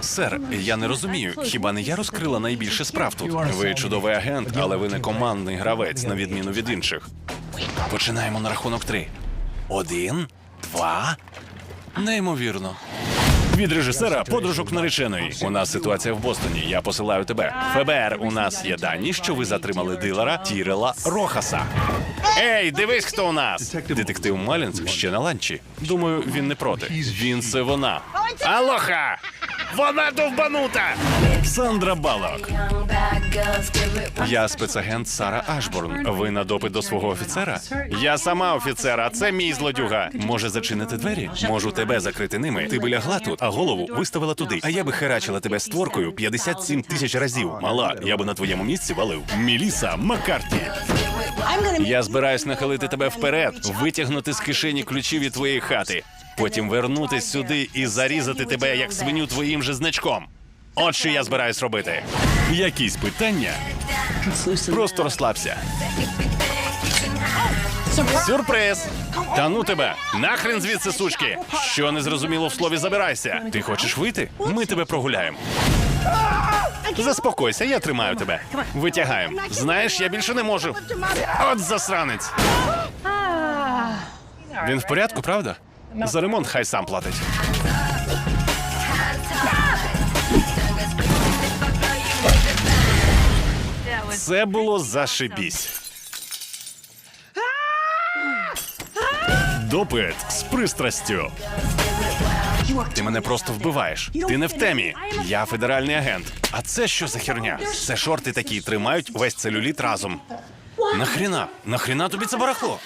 Сер, я не розумію. Хіба не я розкрила найбільше справ тут? Ви чудовий агент, але ви не командний гравець, на відміну від інших. Починаємо на рахунок три. Один, два. Неймовірно. Від режисера подружок нареченої. У нас ситуація в Бостоні. Я посилаю тебе. ФБР, у нас є дані, що ви затримали дилера Тірела Рохаса. Ей, дивись, хто у нас! Детектив Малінс ще на ланчі. Думаю, він не проти. Він це вона. Алоха! Вона довбанута! Сандра Балок. Я спецагент Сара Ашборн. Ви на допит до свого офіцера? Я сама офіцер, а це мій злодюга. Може, зачинити двері? Можу тебе закрити ними. Ти би лягла тут, а голову виставила туди. А я би херачила тебе створкою 57 тисяч разів. Мала, я би на твоєму місці валив. Міліса Маккарті. Я збираюсь нахилити тебе вперед, витягнути з кишені ключі від твоєї хати, потім вернутись сюди і зарізати тебе як свиню твоїм же значком. От що я збираюсь робити. Якісь питання? Просто розслабся. Сюрприз! Та ну тебе! Нахрен звідси, сучки! Що не зрозуміло в слові забирайся? Ти хочеш вийти? Ми тебе прогуляємо. Заспокойся, я тримаю тебе. Витягаємо. Знаєш, я більше не можу. От засранець. Він в порядку, правда? За ремонт хай сам платить. Це було зашибісь. Допит з пристрастю. Ти мене просто вбиваєш. Ти не в темі. Я федеральний агент. А це що за херня? Це шорти такі тримають весь целюліт разом. Нахріна? Нахріна тобі це барахло?